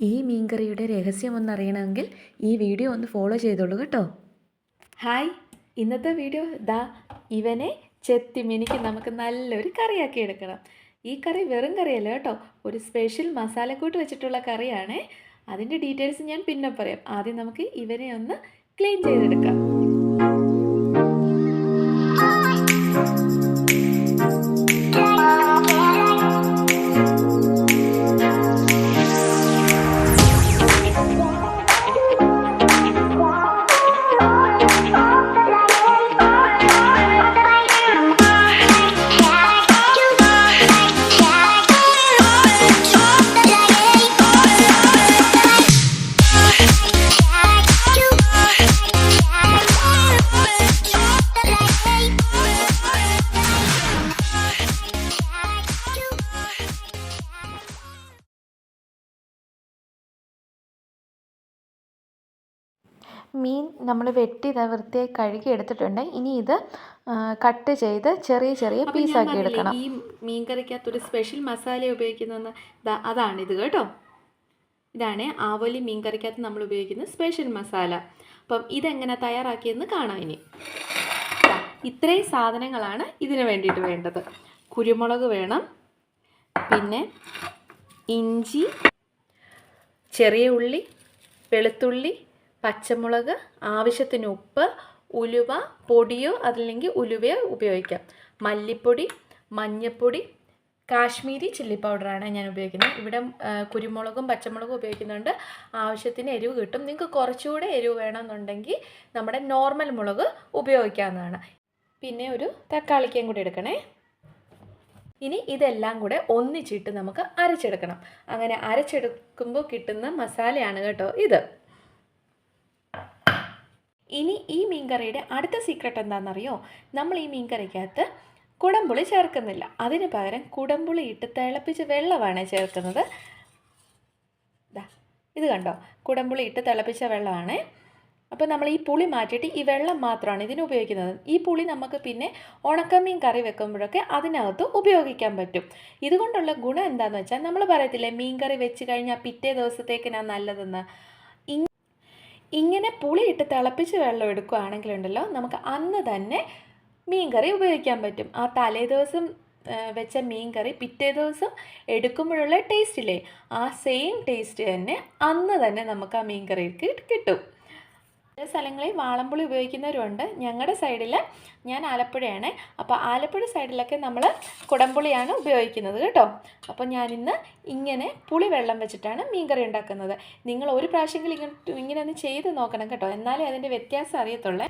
ഈ മീൻകറിയുടെ രഹസ്യം ഒന്ന് അറിയണമെങ്കിൽ ഈ വീഡിയോ ഒന്ന് ഫോളോ ചെയ്തോളൂ കേട്ടോ. ഹായ് ഇന്നത്തെ വീഡിയോ ദാ ഇവനെ ചെത്തി മിനിക്ക് നമുക്ക് നല്ലൊരു കറിയാക്കി എടുക്കണം. ഈ കറി വെറും കറിയല്ല കേട്ടോ ഒരു സ്പെഷ്യൽ മസാലക്കൂട്ട് വെച്ചിട്ടുള്ള കറിയാണ്. അതിന്റെ ഡീറ്റെയിൽസ് ഞാൻ പിന്നെ പറയാം. ആദ്യം നമുക്ക് ഇവനെ ഒന്ന് ക്ലീൻ ചെയ്തെടുക്കാം. മീൻ നമ്മൾ വെട്ടി ഇതാ വൃത്തിയായി കഴുകി എടുത്തിട്ടുണ്ട്. ഇനി ഇത് കട്ട് ചെയ്ത് ചെറിയ ചെറിയ പീസ് ആക്കി പീസാക്കി എടുക്കണം. ഈ മീൻ കറിക്കകത്ത് ഒരു സ്പെഷ്യൽ മസാല ഉപയോഗിക്കുന്ന ഇത് കേട്ടോ. ഇതാണ് ആവോലി മീൻ കറിക്കകത്ത് നമ്മൾ ഉപയോഗിക്കുന്ന സ്പെഷ്യൽ മസാല അപ്പം ഇതെങ്ങനെ തയ്യാറാക്കിയെന്ന് കാണാം ഇനി. ഇത്രയും സാധനങ്ങളാണ് ഇതിന് വേണ്ടിയിട്ട് വേണ്ടത്. കുരുമുളക് വേണം. പിന്നെ ഇഞ്ചി ചെറിയ ഉള്ളി വെളുത്തുള്ളി പച്ചമുളക് ആവശ്യത്തിന് ഉപ്പ് ഉലുവ പൊടിയോ അതല്ലെങ്കിൽ ഉലുവയോ ഉപയോഗിക്കാം. മല്ലിപ്പൊടി മഞ്ഞൾപ്പൊടി കാശ്മീരി ചില്ലി പൗഡറാണ് ഞാൻ ഉപയോഗിക്കുന്നത്. ഇവിടെ കുരുമുളകും പച്ചമുളകും ഉപയോഗിക്കുന്നുണ്ട്. ആവശ്യത്തിന് എരിവ് കിട്ടും. നിങ്ങൾക്ക് കുറച്ചുകൂടെ എരിവ് വേണമെന്നുണ്ടെങ്കിൽ നമ്മുടെ നോർമൽ മുളക് ഉപയോഗിക്കാവുന്നതാണ്. പിന്നെ ഒരു തക്കാളിക്കയും കൂടി എടുക്കണേ. ഇനി ഇതെല്ലാം കൂടെ ഒന്നിച്ചിട്ട് നമുക്ക് അരച്ചെടുക്കണം. അങ്ങനെ അരച്ചെടുക്കുമ്പോൾ കിട്ടുന്ന മസാലയാണ് കേട്ടോ ഇത്. ഇനി ഈ മീൻകറിയുടെ അടുത്ത സീക്രട്ട് എന്താണെന്നറിയോ? നമ്മൾ ഈ മീൻകറിക്കകത്ത് കുടമ്പുളി ചേർക്കുന്നില്ല. അതിന് പകരം കുടംപുളി ഇട്ട് തിളപ്പിച്ച് വെള്ളമാണ് ചേർക്കുന്നത്. ഇത് കണ്ടോ? കുടമ്പുളി ഇട്ട് തിളപ്പിച്ച വെള്ളമാണ്. അപ്പോൾ നമ്മൾ ഈ പുളി മാറ്റിയിട്ട് ഈ വെള്ളം മാത്രമാണ് ഇതിന് ഉപയോഗിക്കുന്നത്. ഈ പുളി നമുക്ക് പിന്നെ ഉണക്കമീൻ കറി വെക്കുമ്പോഴൊക്കെ അതിനകത്ത് ഉപയോഗിക്കാൻ പറ്റും. ഇതുകൊണ്ടുള്ള ഗുണം എന്താണെന്ന് വെച്ചാൽ നമ്മൾ പറയത്തില്ലേ മീൻ കറി വെച്ച് കഴിഞ്ഞാൽ പിറ്റേ ദിവസത്തേക്കിനാണ് നല്ലതെന്ന്. ഇങ്ങനെ പുളിയിട്ട് തിളപ്പിച്ച് വെള്ളം എടുക്കുകയാണെങ്കിലുണ്ടല്ലോ നമുക്ക് അന്ന് തന്നെ മീൻകറി ഉപയോഗിക്കാൻ പറ്റും. ആ തലേ ദിവസം വെച്ച മീൻകറി പിറ്റേ ദിവസം എടുക്കുമ്പോഴുള്ള ടേസ്റ്റ് ഇല്ലേ? ആ സെയിം ടേസ്റ്റ് തന്നെ അന്ന് തന്നെ നമുക്ക് ആ മീൻകറിക്ക് കിട്ടും. ചില സ്ഥലങ്ങളിൽ വാളംപുളി ഉപയോഗിക്കുന്നവരുണ്ട്. ഞങ്ങളുടെ സൈഡിൽ ഞാൻ ആലപ്പുഴയാണ്. അപ്പോൾ ആലപ്പുഴ സൈഡിലൊക്കെ നമ്മൾ കുടംപുളിയാണ് ഉപയോഗിക്കുന്നത് കേട്ടോ. അപ്പോൾ ഞാനിന്ന് ഇങ്ങനെ പുളി വെള്ളം വെച്ചിട്ടാണ് മീൻകറി ഉണ്ടാക്കുന്നത്. നിങ്ങൾ ഒരു പ്രാവശ്യമെങ്കിലും ഇങ്ങനെ ഇങ്ങനെ ഒന്ന് ചെയ്ത് നോക്കണം കേട്ടോ. എന്നാലേ അതിന്റെ വ്യത്യാസം അറിയത്തുള്ളേ.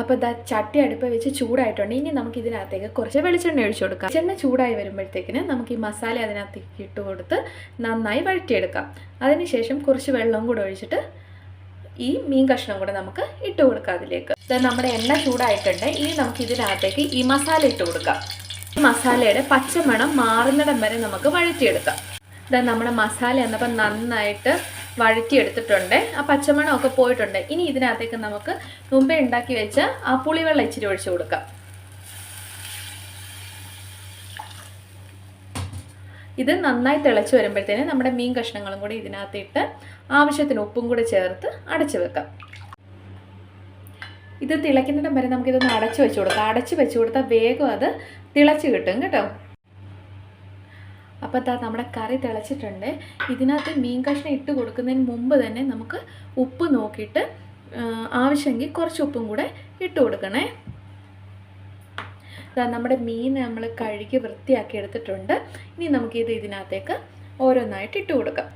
അപ്പോൾ ഇതാ ചട്ടി അടുപ്പ് വെച്ച് ചൂടായിട്ടുണ്ട്. ഇനി നമുക്ക് ഇതിനകത്തേക്ക് കുറച്ച് വെളിച്ചെണ്ണ ഒഴിച്ചു കൊടുക്കാം. വെളിച്ചെണ്ണ ചൂടായി വരുമ്പോഴത്തേക്കിന് നമുക്ക് ഈ മസാല അതിനകത്തേക്ക് ഇട്ട് കൊടുത്ത് നന്നായി വഴറ്റിയെടുക്കാം. അതിനുശേഷം കുറച്ച് വെള്ളം കൂടെ ഒഴിച്ചിട്ട് ഈ മീൻ കഷ്ണം കൂടെ നമുക്ക് ഇട്ട് കൊടുക്കാം അതിലേക്ക്. നമ്മുടെ എണ്ണ ചൂടായിട്ടുണ്ട്. ഇനി നമുക്ക് ഇതിനകത്തേക്ക് ഈ മസാല ഇട്ട് കൊടുക്കാം. ഈ മസാലയുടെ പച്ചമണം മാറുന്നിടം വരെ നമുക്ക് വഴറ്റിയെടുക്കാം. ഇതാ നമ്മുടെ മസാല എന്നപ്പോൾ നന്നായിട്ട് വഴറ്റിയെടുത്തിട്ടുണ്ട്. ആ പച്ചമണമൊക്കെ പോയിട്ടുണ്ട്. ഇനി ഇതിനകത്തേക്ക് നമുക്ക് മുമ്പേ ഉണ്ടാക്കി വെച്ച ആ പുളിവെള്ളം ഇച്ചിരി ഒഴിച്ചു കൊടുക്കാം. ഇത് നന്നായി തിളച്ച് വരുമ്പോഴത്തേന് നമ്മുടെ മീൻ കഷ്ണങ്ങളും കൂടി ഇതിനകത്തിട്ട് ആവശ്യത്തിന് ഉപ്പും കൂടി ചേർത്ത് അടച്ചു വെക്കാം. ഇത് തിളയ്ക്കുന്നിടം വരെ നമുക്കിതൊന്ന് അടച്ചു വെച്ച് കൊടുക്കാം. അടച്ചു വെച്ച് കൊടുത്താൽ വേഗം അത് തിളച്ച് കിട്ടും കേട്ടോ. അപ്പോൾ താ നമ്മുടെ കറി തിളച്ചിട്ടുണ്ട്. ഇതിനകത്ത് മീൻ കഷ്ണം ഇട്ട് കൊടുക്കുന്നതിന് മുമ്പ് തന്നെ നമുക്ക് ഉപ്പ് നോക്കിയിട്ട് ആവശ്യമെങ്കിൽ കുറച്ച് ഉപ്പും കൂടെ ഇട്ട് കൊടുക്കണേ. നമ്മുടെ മീൻ നമ്മൾ കഴുകി വൃത്തിയാക്കി എടുത്തിട്ടുണ്ട്. ഇനി നമുക്കിത് ഇതിനകത്തേക്ക് ഓരോന്നായിട്ട് ഇട്ട് കൊടുക്കാം.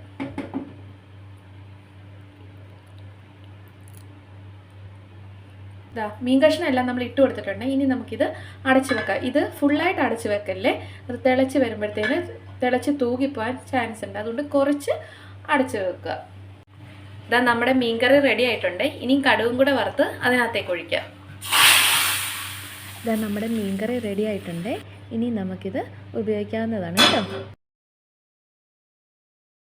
ഇതാ മീൻ കഷ്ണം എല്ലാം നമ്മൾ ഇട്ട് കൊടുത്തിട്ടുണ്ട്. ഇനി നമുക്കിത് അടച്ചു വെക്കാം. ഇത് ഫുള്ളായിട്ട് അടച്ചു വെക്കല്ലേ? അത് തിളച്ച് വരുമ്പോഴത്തേന് തിളച്ച് തൂകിപ്പോകാൻ ചാൻസ് ഉണ്ട്. അതുകൊണ്ട് കുറച്ച് അടച്ചു വെക്കുക. ഇതാ നമ്മുടെ മീൻകറി റെഡി ആയിട്ടുണ്ട്. ഇനി കടുവും കൂടെ വറുത്ത് അതിനകത്തേക്ക് ഒഴിക്കാം. ഇതാ നമ്മുടെ മീൻകറി റെഡി ആയിട്ടുണ്ട്. ഇനി നമുക്കിത് ഉപയോഗിക്കാവുന്നതാണ് കേട്ടോ.